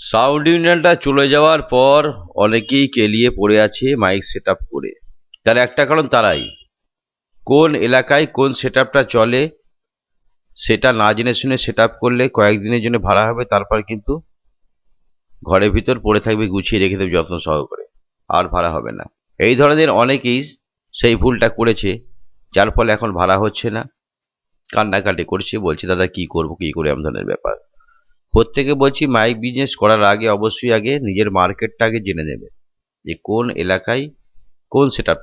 Sound ইউনিয়নটা চলে যাওয়ার পর অনেকেই কেলিয়ে পড়ে আছে মাইক সেট করে। তার একটা কারণ তারাই। কোন এলাকায় কোন সেট চলে, সেটা না জেনে শুনে সেট করলে কয়েকদিনের জন্য ভাড়া হবে, তারপর কিন্তু ঘরের ভিতর পড়ে থাকবে, গুছিয়ে রেখে দেবে যত্ন সহকারে। আর ভাড়া হবে না। এই ধরনের অনেকেই সেই ভুলটা করেছে, যার ফলে এখন ভাড়া হচ্ছে না। কান্নাকাটি করছে, বলছে, দাদা, কি করব, কি করে? এমন ধরনের ব্যাপার। প্রত্যেকে বলছি মাইক বিজনেস করার আগে, অবশ্যই আগে নিজের মার্কেটটা আগে জেনে নেবে যে কোন এলাকায় কোন সেট আপ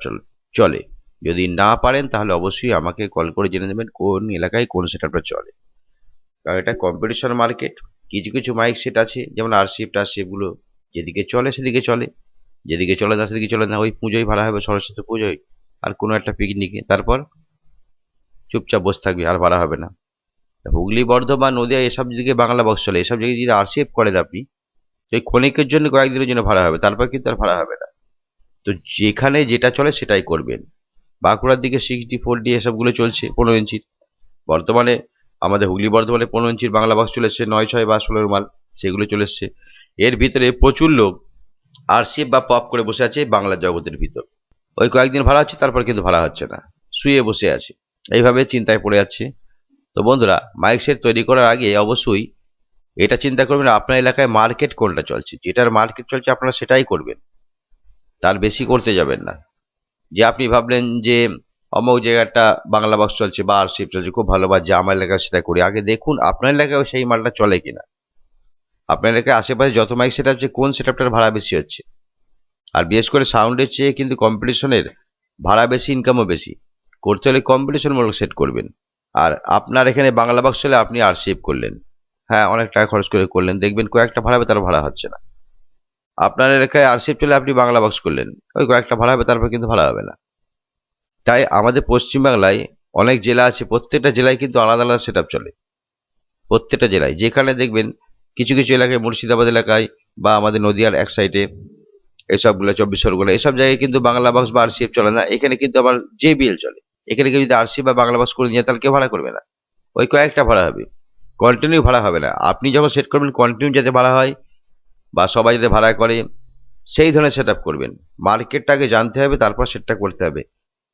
চলে। যদি না পারেন, তাহলে অবশ্যই আমাকে কল করে জেনে নেবেন কোন এলাকায় কোন সেট আপটা চলে। কারণ এটা কম্পিটিশন মার্কেট কিছু কিছু মাইক সেট আছে, যেমন আরসিএফ টারসিএফগুলো যেদিকে চলে সেদিকে চলে, যেদিকে চলে না সেদিকে চলে না, ওই পুজোই ভাড়া হবে সরস্বতী পুজোয়, আর কোনো একটা পিকনিকে তারপর চুপচাপ বসে থাকবে, আর ভাড়া হবে না। হুগলি, বর্ধমান, নদিয়া, এসব দিকে বাংলা বক্স চলে। এসব জায়গায় যদি আরসিএফ করেন আপনি, সেই ক্ষণিকের জন্য কয়েকদিনের জন্য ভাড়া হবে, তারপর কিন্তু আর ভাড়া হবে না। তো যেখানে যেটা চলে সেটাই করবেন। বাঁকুড়ার দিকে সিক্সটি ফোর ডি এসবগুলো চলছে, পনেরো ইঞ্চির। বর্তমানে আমাদের হুগলি, বর্ধমানে পনেরো ইঞ্চির বাংলা বক্স চলে এসছে, নয় ছয় বা ষোলোর মাল, সেগুলো চলে এসছে। এর ভিতরে প্রচুর লোক আরসিএফ বা পপ করে বসে আছে বাংলা জগতের ভিতর। ওই কয়েকদিন ভাড়া হচ্ছে, তারপর কিন্তু ভাড়া হচ্ছে না। শুয়ে বসে আছে। এইভাবে চিন্তায় পড়ে যাচ্ছে তো বন্ধুরা মাইক সেট তৈরি করার আগে অবশ্যই এটা চিন্তা করবেন, আপনার এলাকায় মার্কেট কোনটা চলছে? যেটার মার্কেট চলছে, আপনারা সেটাই করবেন। তার বেশি করতে যাবেন না। যে আপনি ভাবলেন যে অমুক জায়গাটা বাংলা বক্স চলছে বা আরসিএফ চলছে, খুব ভালো, বা যে আমার এলাকায় সেটা করি। আগে দেখুন, আপনার এলাকায় সেই মালটা চলে কিনা। আপনার এলাকায় আশেপাশে যত মাইক সেট হচ্ছে কোন সেট আপটার ভাড়া বেশি হচ্ছে। আর বিশেষ করে সাউন্ডের চেয়ে কিন্তু কম্পিটিশনের ভাড়া বেশি ইনকামও বেশি। করতে হলে কম্পিটিশনমূলক সেট করবেন। আর আপনার এখানে বাংলা বক্স হলে আপনি আর সেভ করলেন। হ্যাঁ অনেক টাকা খরচ করে করলেন। দেখবেন কয়েকটা ভাড়া হবে, তার ভাড়া হচ্ছে না। আপনার এলাকায় আর সেভ চলে আপনি বাংলা বক্স করলেন। ওই কয়েকটা ভাড়া হবে, তারপর কিন্তু ভাড়া হবে না। তাই আমাদের পশ্চিমবাংলায় অনেক জেলা আছে, প্রত্যেকটা জেলায় কিন্তু আলাদা আলাদা সেট চলে। প্রত্যেকটা জেলায়। যেখানে দেখবেন কিছু কিছু এলাকায়, মুর্শিদাবাদ এলাকায় বা আমাদের নদীয়ার এক সাইডে এসবগুলো, চব্বিশ পরগনা, এসব জায়গায় কিন্তু বাংলা বাক্স বা আরসিএফ চলে না। এখানে কিন্তু আবার জেবিএল চলে। এখানে কেউ যদি আরসি বা বাংলা বাস করে নিয়ে তাহলে কেউ ভাড়া করবে না। ওই কয়েকটা ভাড়া হবে। কন্টিনিউ ভাড়া হবে না। আপনি যখন সেট করবেন কন্টিনিউ যাতে ভাড়া হয় বা সবাই যাতে ভাড়া করে, সেই ধরনের সেট করবেন। মার্কেটটাকে জানতে হবে, তারপর সেটটা করতে হবে।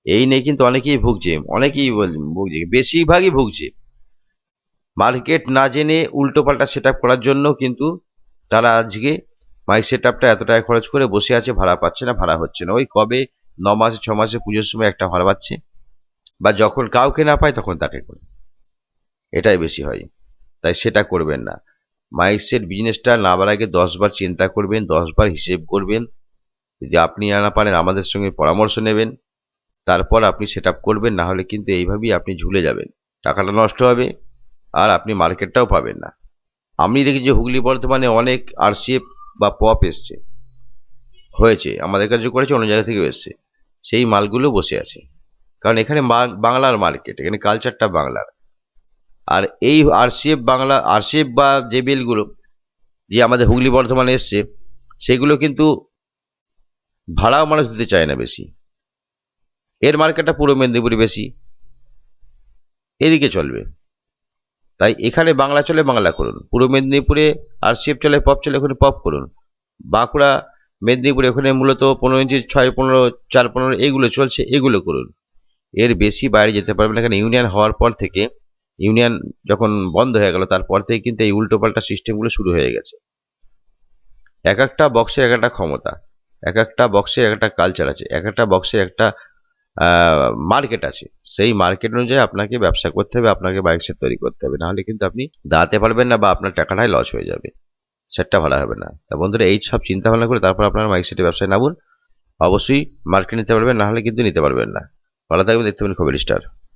এই নিয়ে কিন্তু অনেকেই ভুগছে। অনেকেই ভুগছে। বেশিরভাগই ভুগছে। মার্কেট না জেনে উল্টোপাল্টা সেট করার জন্য কিন্তু তারা আজকে মাইক সেট আপটা এত টাকা খরচ করে বসে আছে, ভাড়া পাচ্ছে না, ভাড়া হচ্ছে না। ওই কবে? ন মাসে, ছ মাসে পুজোর সময় একটা ভাড়া পাচ্ছে। বা যখন কাউকে না পায় তখন তাকে করে। এটাই বেশি হয়। তাই সেটা করবেন না। মাইক সেট বিজনেসটা নাবার আগে দশবার চিন্তা করবেন, দশবার হিসেব করবেন। যদি আপনি না পারেন, আমাদের সঙ্গে পরামর্শ নেবেন। তারপর আপনি সেট করবেন, না হলে কিন্তু এইভাবেই আপনি ঝুলে যাবেন। টাকাটা নষ্ট হবে আর আপনি মার্কেটটাও পাবেন না। আমি দেখি যে হুগলি বর্তমানে অনেক আরসিএফ বা পপ এসছে। হয়েছে, আমাদের কাছে করেছে, অন্য জায়গা থেকে এসছে। সেই মালগুলো বসে আছে। কারণ এখানে বাংলার মার্কেট, এখানে কালচারটা বাংলার। আর এই আরসিএফ বাংলা আরসিএফ বা যে বিলগুলো, যে আমাদের হুগলি বর্ধমানে এসছে, সেগুলো কিন্তু ভাড়াও মানুষ দিতে চায় না বেশি। এর মার্কেটটা পুরো মেদিনীপুরে বেশি। এদিকে চলবে। তাই এখানে বাংলা চলে, বাংলা করুন। পুরো মেদিনীপুরে আরসিএফ চলে পপ চলে, ওখানে পপ করুন। বাঁকুড়া, মেদিনীপুরে ওখানে মূলত পনেরো ইঞ্চি, ছয় পনেরো, চার পনেরো, এগুলো চলছে, এগুলো করুন। এর বেশি বাইরে যেতে পারবে না। এখানে ইউনিয়ন হওয়ার পর থেকে, ইউনিয়ন যখন বন্ধ হয়ে গেল, তারপর থেকে কিন্তু এই উল্টোপাল্টা সিস্টেমগুলো শুরু হয়ে গেছে। এক একটা বক্সের এক একটা ক্ষমতা, এক একটা বক্সের এক একটা কালচার আছে, এক একটা বক্সের একটা মার্কেট আছে। সেই মার্কেট অনুযায়ী আপনাকে ব্যবসা করতে হবে, আপনাকে বাইক সেট তৈরি করতে হবে। নাহলে কিন্তু আপনি দাঁড়াতে পারবেন না বা আপনার টাকাটাই লস হয়ে যাবে। সেটটা ভালো হবে না। তা বন্ধুরা, এই সব চিন্তা ভাবনা করে তারপর আপনার মাইক সেটের ব্যবসায় নামুন। অবশ্যই মার্কেট নিতে পারবেন, নাহলে কিন্তু নিতে পারবেন না। ভালো থাকবেন দেখতে পাবেন খবর স্টার